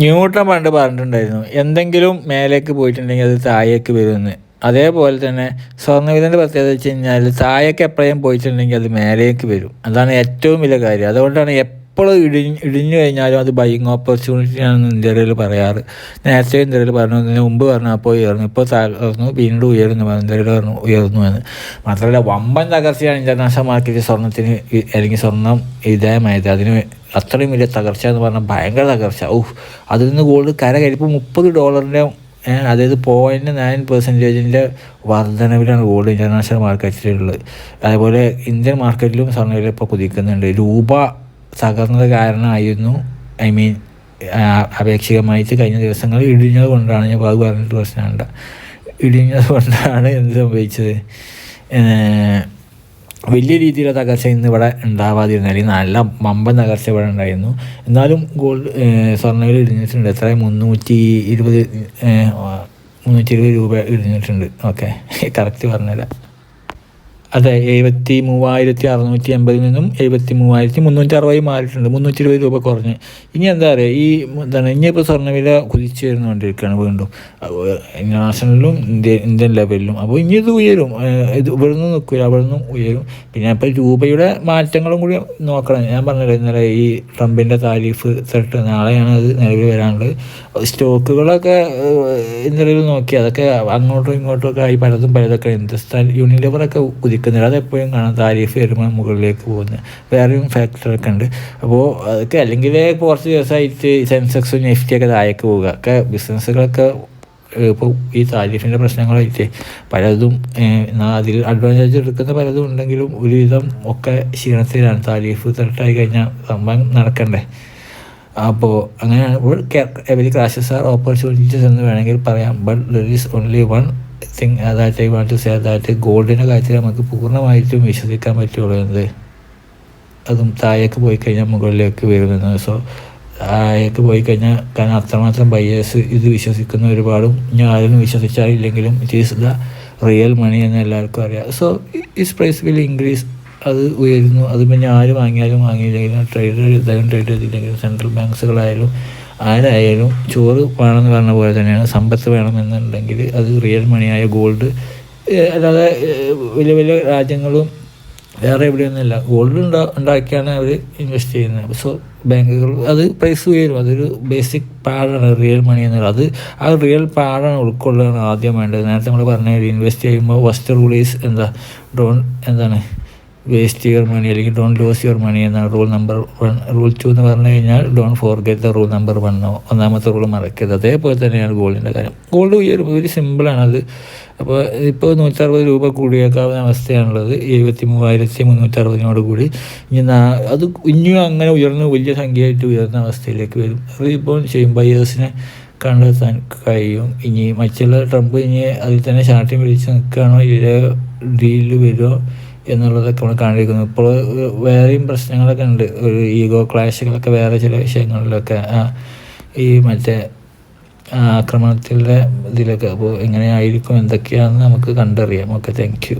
Newton പണ്ട് പറഞ്ഞിട്ടുണ്ടായിരുന്നു എന്തെങ്കിലും മേലേക്ക് പോയിട്ടുണ്ടെങ്കിൽ അത് താഴേക്ക് വരുമെന്ന്. അതേപോലെ തന്നെ സ്വർണവിധന്റെ പ്രത്യേകത വെച്ച് കഴിഞ്ഞാൽ താഴേക്ക് എപ്പോഴും പോയിട്ടുണ്ടെങ്കിൽ അത് മേലേക്ക് വരും. അതാണ് ഏറ്റവും വലിയ കാര്യം. അതുകൊണ്ടാണ് എപ്പോഴും ഇടിഞ്ഞ് ഇടിഞ്ഞു കഴിഞ്ഞാലും അത് ബൈങ് ഓപ്പർച്യൂണിറ്റി ആണെന്ന് ഇന്ത്യയിൽ പറയാറ്. നേരത്തെ ഇന്ത്യയിൽ പറഞ്ഞു ഇതിന് മുമ്പ് പറഞ്ഞു അപ്പോൾ ഉയർന്നു. ഇപ്പോൾ തകർന്നു വീണ്ടും ഉയരുന്നു. ഇന്ത്യയിൽ പറഞ്ഞു ഉയർന്നു എന്ന്. മാത്രമല്ല വമ്പൻ തകർച്ചയാണ് ഇന്റർനാഷണൽ മാർക്കറ്റിൽ സ്വർണത്തിന് അല്ലെങ്കിൽ സ്വർണം വിധേയമായത് അതിന് അത്രയും വലിയ തകർച്ച എന്ന് പറഞ്ഞാൽ ഭയങ്കര തകർച്ച. ഊഹ്. അതിൽ നിന്ന് ഗോൾഡ് കര കഴിപ്പോൾ മുപ്പത് ഡോളറിന്റെ അതായത് പോയിന്റ് നയൻ പെർസെന്റേജിന്റെ വർധനവിലാണ് ഗോൾഡ് ഇന്റർനാഷണൽ മാർക്കറ്റിലുള്ളത് അതുപോലെ ഇന്ത്യൻ മാർക്കറ്റിലും സ്വർണവില ഇപ്പോൾ കുതിക്കുന്നുണ്ട്. രൂപ തകർന്നത് കാരണമായിരുന്നു. ഐ മീൻ അപേക്ഷികമായിട്ട് കഴിഞ്ഞ ദിവസങ്ങൾ ഇടിഞ്ഞത് കൊണ്ടാണ് ഞാൻ അത് പറഞ്ഞിട്ട് പ്രശ്നമുണ്ട് ഇടിഞ്ഞത് കൊണ്ടാണ് എന്ത് സംഭവിച്ചത്? വലിയ രീതിയിലുള്ള തകർച്ച ഇന്ന് ഇവിടെ ഉണ്ടാവാതിരുന്ന. അല്ലെങ്കിൽ നല്ല മമ്പൻ തകർച്ച ഇവിടെ ഉണ്ടായിരുന്നു. എന്നാലും ഗോൾഡ് സ്വർണവില ഇടിഞ്ഞിട്ടുണ്ട്. എത്ര മുന്നൂറ്റി ഇരുപത് മുന്നൂറ്റി ഇരുപത് രൂപ ഇടിഞ്ഞിട്ടുണ്ട്. ഓക്കെ കറക്റ്റ് പറഞ്ഞുതരാം. അതെ എഴുപത്തി മൂവായിരത്തി അറുന്നൂറ്റി എൺപതിൽ നിന്നും എഴുപത്തി മൂവായിരത്തി മുന്നൂറ്റി അറുപത് മാറിയിട്ടുണ്ട്. മുന്നൂറ്റി ഇരുപത് രൂപ കുറഞ്ഞ്. ഇനി എന്താ പറയുക ഈ എന്താണ് ഇനിയിപ്പോൾ സ്വർണവില കുതിച്ചു വരുന്നുകൊണ്ടിരിക്കുകയാണ് വീണ്ടും. നാഷണലിലും ഇന്ത്യ ഇന്ത്യൻ ലെവലിലും. അപ്പോൾ ഇനി ഇത് ഉയരും. ഇത് ഇവിടെ നിന്ന് നിൽക്കില്ല അവിടെ നിന്നും ഉയരും. പിന്നെ ഇപ്പോൾ രൂപയുടെ മാറ്റങ്ങളും കൂടി നോക്കണം. ഞാൻ പറഞ്ഞില്ല ഇന്നലെ ഈ ട്രംപിന്റെ താരീഫ് തൊട്ട് നാളെയാണ് അത് നിലവിൽ വരാനുള്ളത്. സ്റ്റോക്കുകളൊക്കെ ഇന്നലെ നോക്കി. അതൊക്കെ അങ്ങോട്ടും ഇങ്ങോട്ടും ഒക്കെ ആയി പലതും പലതൊക്കെ ഹിന്ദുസ്ഥാൻ യൂണിലിവറൊക്കെ കുതിക്കുന്നില്ല അതെപ്പോഴും കാണാം താരിഫ് വരുമ്പോൾ മുകളിലേക്ക് പോകുന്നത് വേറെയും ഫാക്ടറൊക്കെ ഉണ്ട്. അപ്പോൾ അതൊക്കെ അല്ലെങ്കിൽ കുറച്ച് ദിവസമായിട്ട് സെൻസെക്സും നെഫ്റ്റിയൊക്കെ താഴേക്ക് പോവുക. ഒക്കെ ബിസിനസ്സുകളൊക്കെ ഇപ്പോൾ ഈ താരിഫിന്റെ പ്രശ്നങ്ങളായിട്ട് പലതും എന്നാൽ അതിൽ അഡ്വാന്റേജ് എടുക്കുന്ന പലതും ഉണ്ടെങ്കിലും ഒരുവിധം ഒക്കെ ക്ഷീണത്തിലാണ് താരിഫ് തട്ടായി കഴിഞ്ഞാൽ സംഭവം നടക്കണ്ടേ. അപ്പോൾ അങ്ങനെയാണ് എവരി ക്രാഷസ് ആർ ഓപ്പർച്യൂണിറ്റീസ് എന്ന് വേണമെങ്കിൽ പറയാം. But there is only one thing that I want to say that ഗോൾഡിന്റെ കാര്യത്തിൽ നമുക്ക് പൂർണമായിട്ടും വിശ്വസിക്കാൻ പറ്റുള്ളൂ എന്നത് അതും താഴേക്ക് പോയി കഴിഞ്ഞാൽ മുകളിലേക്ക് വരുന്നത്. സോ താഴേക്ക് പോയി കഴിഞ്ഞാൽ കാരണം അത്രമാത്രം ബയേഴ്സ് ഇത് വിശ്വസിക്കുന്ന ഒരുപാടും ഇനി ആരും വിശ്വസിച്ചാലില്ലെങ്കിലും it is the real money എന്ന് എല്ലാവർക്കും അറിയാം. So is price will increase അത് ഉയരുന്നു. അത് പിന്നെ ആര് വാങ്ങിയാലും വാങ്ങിയില്ലെങ്കിലും ട്രേഡ് ഇതായാലും ട്രേഡ് ചെയ്തില്ലെങ്കിലും സെൻട്രൽ ബാങ്ക്സുകളായാലും ആരായാലും ചോറ് വേണമെന്ന് പറഞ്ഞ പോലെ തന്നെയാണ് സമ്പത്ത് വേണമെന്നുണ്ടെങ്കിൽ അത് റിയൽ മണിയായ ഗോൾഡ് അല്ലാതെ വലിയ വലിയ രാജ്യങ്ങളും വേറെ എവിടെയൊന്നുമില്ല. ഗോൾഡ് ഉണ്ടാ ഉണ്ടാക്കിയാണ് അവർ ഇൻവെസ്റ്റ് ചെയ്യുന്നത്. സോ ബാങ്കുകൾ അത് പ്രൈസ് ഉയരും. അതൊരു ബേസിക് പാടാണ് റിയൽ മണി എന്നുള്ളത് അത് ആ റിയൽ പാടാണ് ഉൾക്കൊള്ളുകയാണ് ആദ്യം വേണ്ടത്. നേരത്തെ നമ്മൾ പറഞ്ഞ ഇൻവെസ്റ്റ് ചെയ്യുമ്പോൾ ഫസ്റ്റ് റൂൾ ഈസ് എന്താ? ഡോൺ എന്താണ്? വേസ്റ്റ് യുവർ മണി അല്ലെങ്കിൽ ഡോൺ ലോസ് യുവർ മണി എന്നാണ് rule number one rule two എന്ന് പറഞ്ഞു കഴിഞ്ഞാൽ don't forget the rule number one ഒന്നാമത്തെ റൂൾ മറക്കരുത്. അതേപോലെ തന്നെയാണ് ഗോൾഡിന്റെ കാര്യം. ഗോൾഡ് ഉയരും ഒരു സിമ്പിളാണ് അത്. അപ്പോൾ ഇപ്പോൾ നൂറ്ററുപത് രൂപ കൂടിയേക്കാവുന്ന അവസ്ഥയാണുള്ളത്. എഴുപത്തി മൂവായിരത്തി മുന്നൂറ്ററുപതിനോട് കൂടി. ഇനി അത് ഇനിയും അങ്ങനെ ഉയർന്ന് വലിയ സംഖ്യയായിട്ട് ഉയർന്ന അവസ്ഥയിലേക്ക് വരും. റീബോൺ ചെയ്യും ബയേഴ്സിനെ കണ്ടെത്താൻ കഴിയും. ഇനി മറ്റുള്ള ട്രംപ് ഇനി അതിൽ തന്നെ ശാഠ്യം പിടിച്ച് നിൽക്കുകയാണോ? ഇതിലെ ഡീലിൽ വരുമോ? എന്നുള്ളതൊക്കെ നമ്മൾ കാണിക്കുന്നു ഇപ്പോൾ വേറെയും പ്രശ്നങ്ങളൊക്കെ ഉണ്ട്. ഒരു ഈഗോ ക്ലാഷുകളൊക്കെ വേറെ ചില വിഷയങ്ങളിലൊക്കെ ഈ മറ്റേ ആക്രമണത്തിന്റെ ഇതിലൊക്കെ അപ്പോൾ എങ്ങനെയായിരിക്കും എന്തൊക്കെയാണെന്ന് നമുക്ക് കണ്ടറിയാം. Okay thank